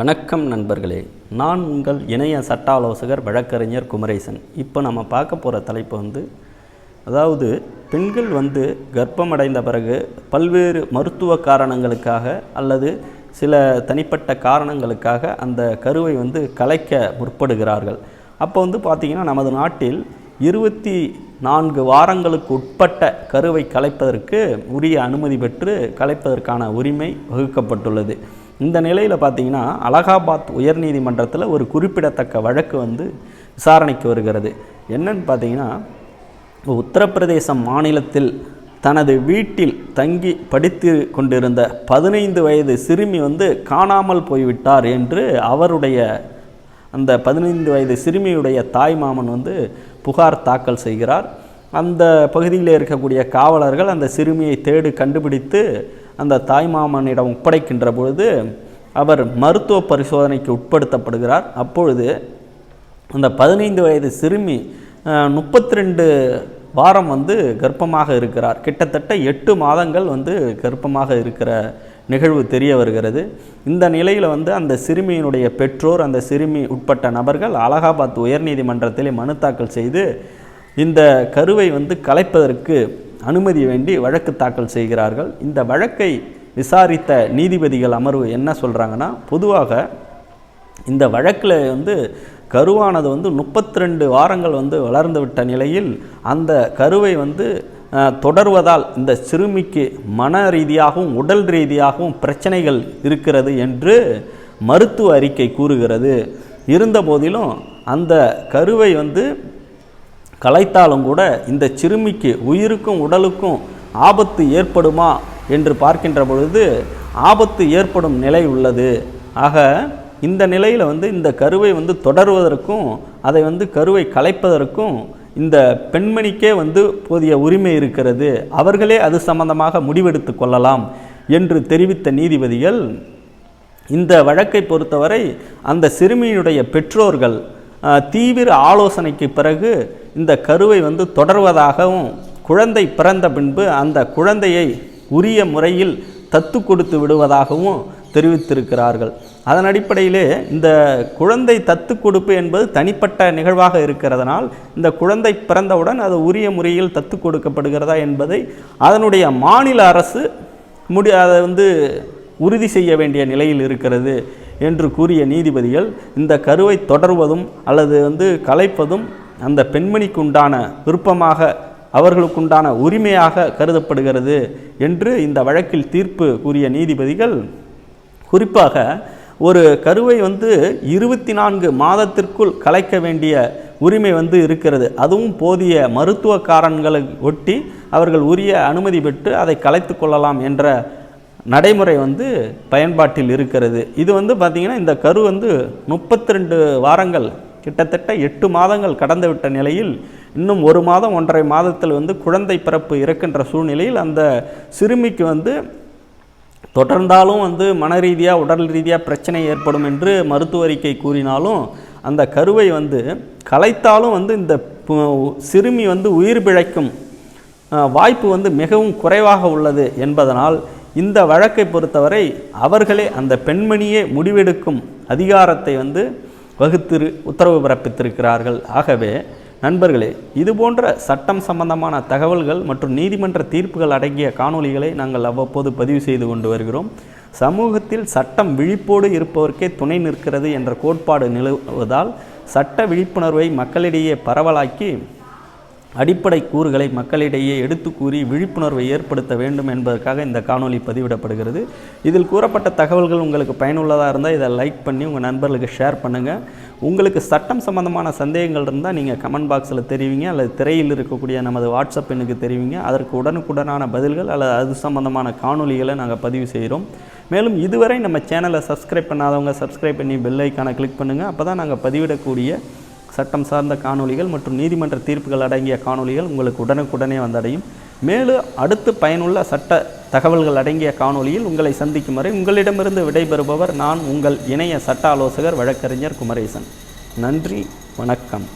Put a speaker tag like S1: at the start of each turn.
S1: வணக்கம் நண்பர்களே. நான் உங்கள் இணைய சட்ட ஆலோசகர் வழக்கறிஞர் குமரேசன். இப்போ நம்ம பார்க்க போகிற தலைப்பு வந்து அதாவது பெண்கள் வந்து கர்ப்பமடைந்த பிறகு பல்வேறு மருத்துவ காரணங்களுக்காக அல்லது சில தனிப்பட்ட காரணங்களுக்காக அந்த கருவை வந்து கலைக்க முற்படுகிறார்கள். அப்போ வந்து பார்த்திங்கன்னா நமது நாட்டில் இருபத்தி நான்கு வாரங்களுக்கு உட்பட்ட கருவை கலைப்பதற்கு உரிய அனுமதி பெற்று கலைப்பதற்கான உரிமை வகுக்கப்பட்டுள்ளது. இந்த நிலையில் பார்த்தீங்கன்னா அலகாபாத் உயர்நீதிமன்றத்தில் ஒரு குறிப்பிடத்தக்க வழக்கு வந்து விசாரணைக்கு வருகிறது. என்னன்னு பார்த்தீங்கன்னா உத்தரப்பிரதேசம் மாநிலத்தில் தனது வீட்டில் தங்கி படித்து கொண்டிருந்த பதினைந்து வயது சிறுமி வந்து காணாமல் போய்விட்டார் என்று அவருடைய அந்த பதினைந்து வயது சிறுமியுடைய தாய் மாமன் வந்து புகார் தாக்கல் செய்கிறார். அந்த பகுதியில் இருக்கக்கூடிய காவலர்கள் அந்த சிறுமியை தேடி கண்டுபிடித்து அந்த தாய்மாமனிடம் ஒப்படைக்கின்ற பொழுது அவர் மருத்துவ பரிசோதனைக்கு உட்படுத்தப்படுகிறார். அப்பொழுது அந்த பதினைந்து வயது சிறுமி முப்பத்தி ரெண்டு வாரம் வந்து கர்ப்பமாக இருக்கிறார். கிட்டத்தட்ட எட்டு மாதங்கள் வந்து கர்ப்பமாக இருக்கிற நிகழ்வு தெரிய வருகிறது. இந்த நிலையில் வந்து அந்த சிறுமியினுடைய பெற்றோர் அந்த சிறுமி உட்பட்ட நபர்கள் அலகாபாத் உயர்நீதிமன்றத்திலே மனு தாக்கல் செய்து இந்த கருவை வந்து கலைப்பதற்கு அனுமதி வேண்டி வழக்கு தாக்கல் செய்கிறார்கள். இந்த வழக்கை விசாரித்த நீதிபதிகள் அமர்வு என்ன சொல்கிறாங்கன்னா பொதுவாக இந்த வழக்கில் வந்து கருவானது வந்து முப்பத்தி ரெண்டு வாரங்கள் வந்து வளர்ந்து விட்ட நிலையில் அந்த கருவை வந்து தொடர்வதால் இந்த சிறுமிக்கு மன ரீதியாகவும் உடல் ரீதியாகவும் பிரச்சனைகள் இருக்கிறது என்று மருத்துவ அறிக்கை கூறுகிறது. இருந்த போதிலும் அந்த கருவை வந்து கலைத்தாலும் கூட இந்த சிறுமிக்கு உயிருக்கும் உடலுக்கும் ஆபத்து ஏற்படுமா என்று பார்க்கின்ற பொழுது ஆபத்து ஏற்படும் நிலை உள்ளது. ஆக இந்த நிலையில் வந்து இந்த கருவை வந்து தொடர்வதற்கும் அதை வந்து கருவை கலைப்பதற்கும் இந்த பெண்மணிக்கே வந்து போதிய உரிமை இருக்கிறது. அவர்களே அது சம்பந்தமாக முடிவெடுத்து கொள்ளலாம் என்று தெரிவித்த நீதிபதிகள் இந்த வழக்கை பொறுத்தவரை அந்த சிறுமியினுடைய பெற்றோர்கள் தீவிர ஆலோசனைக்கு பிறகு இந்த கருவை வந்து தொடர்வதாகவும் குழந்தை பிறந்த பின்பு அந்த குழந்தையை உரிய முறையில் தத்து கொடுத்து விடுவதாகவும் தெரிவித்திருக்கிறார்கள். அதன் அடிப்படையிலே இந்த குழந்தை தத்து கொடுப்பு என்பது தனிப்பட்ட நிகழ்வாக இருக்கிறதுனால் இந்த குழந்தை பிறந்தவுடன் அது உரிய முறையில் தத்து கொடுக்கப்படுகிறதா என்பதை அதனுடைய மாநில அரசு முடி அதை வந்து உறுதி செய்ய வேண்டிய நிலையில் இருக்கிறது என்று கூறிய நீதிபதிகள் இந்த கருவை தொடர்வதும் அல்லது வந்து கலைப்பதும் அந்த பெண்மணிக்கு உண்டான விருப்பமாக அவர்களுக்குண்டான உரிமையாக கருதப்படுகிறது என்று இந்த வழக்கில் தீர்ப்பு கூறிய நீதிபதிகள் குறிப்பாக ஒரு கருவை வந்து இருபத்தி நான்கு மாதத்திற்குள் கலைக்க வேண்டிய உரிமை வந்து இருக்கிறது. அதுவும் போதிய மருத்துவ காரணங்களை ஒட்டி அவர்கள் உரிய அனுமதி பெற்று அதை கலைத்து கொள்ளலாம் என்ற நடைமுறை வந்து பயன்பாட்டில் இருக்கிறது. இது வந்து பார்த்திங்கன்னா இந்த கரு வந்து முப்பத்தி ரெண்டு வாரங்கள் கிட்டத்தட்ட எட்டு மாதங்கள் கடந்துவிட்ட நிலையில் இன்னும் ஒரு மாதம் ஒன்றரை மாதத்தில் வந்து குழந்தை பிறப்பு இருக்கின்ற சூழ்நிலையில் அந்த சிறுமிக்கு வந்து தொடர்ந்தாலும் வந்து மன ரீதியாக உடல் ரீதியாக பிரச்சனை ஏற்படும் என்று மருத்துவ அறிக்கை கூறினாலும் அந்த கருவை வந்து கலைத்தாலும் வந்து இந்த சிறுமி வந்து உயிர் பிழைக்கும் வாய்ப்பு வந்து மிகவும் குறைவாக உள்ளது என்பதனால் இந்த வழக்கை பொறுத்தவரை அவர்களே அந்த பெண்மணியே முடிவெடுக்கும் அதிகாரத்தை வந்து வகுத்திரு உத்தரவு பிறப்பித்திருக்கிறார்கள். ஆகவே நண்பர்களே இது போன்ற சட்டம் சம்பந்தமான தகவல்கள் மற்றும் நீதிமன்ற தீர்ப்புகள் அடங்கிய காணொலிகளை நாங்கள் அவ்வப்போது பதிவு செய்து கொண்டு வருகிறோம். சமூகத்தில் சட்டம் விழிப்போடு இருப்பவர்க்கே துணை நிற்கிறது என்ற கோட்பாடு நிலவுவதால் சட்ட விழிப்புணர்வை மக்களிடையே பரவலாக்கி அடிப்படை கூறுகளை மக்களிடையே எடுத்து கூறி விழிப்புணர்வை ஏற்படுத்த வேண்டும் என்பதற்காக இந்த காணொலி பதிவிடப்படுகிறது. இதில் கூறப்பட்ட தகவல்கள் உங்களுக்கு பயனுள்ளதாக இருந்தால் இதை லைக் பண்ணி உங்கள் நண்பர்களுக்கு ஷேர் பண்ணுங்கள் உங்களுக்கு சட்டம் சம்பந்தமான சந்தேகங்கள் இருந்தால் நீங்கள் கமெண்ட் பாக்ஸில் தெரிவிங்க. அல்லது திரையில் இருக்கக்கூடிய நமது வாட்ஸ்அப் எண்ணுக்கு தெரிவிங்க. அதற்கு உடனுக்குடனான பதில்கள் அல்லது அது சம்பந்தமான காணொலிகளை நாங்கள் பதிவு செய்கிறோம் மேலும் இதுவரை நம்ம சேனலை சப்ஸ்கிரைப் பண்ணாதவங்க சப்ஸ்கிரைப் பண்ணி பெல் ஐக்கானை கிளிக் பண்ணுங்கள் அப்போ தான் நாங்கள் பதிவிடக்கூடிய சட்டம் சார்ந்த காணொலிகள் மற்றும் நீதிமன்ற தீர்ப்புகள் அடங்கிய காணொலிகள் உங்களுக்கு உடனுக்குடனே வந்தடையும். மேலும் அடுத்து பயனுள்ள சட்ட தகவல்கள் அடங்கிய காணொலியில் உங்களை சந்திக்கும் வரை உங்களிடமிருந்து விடைபெறுபவர் நான் உங்கள் இணைய சட்ட ஆலோசகர் வழக்கறிஞர் குமரேசன். நன்றி வணக்கம்.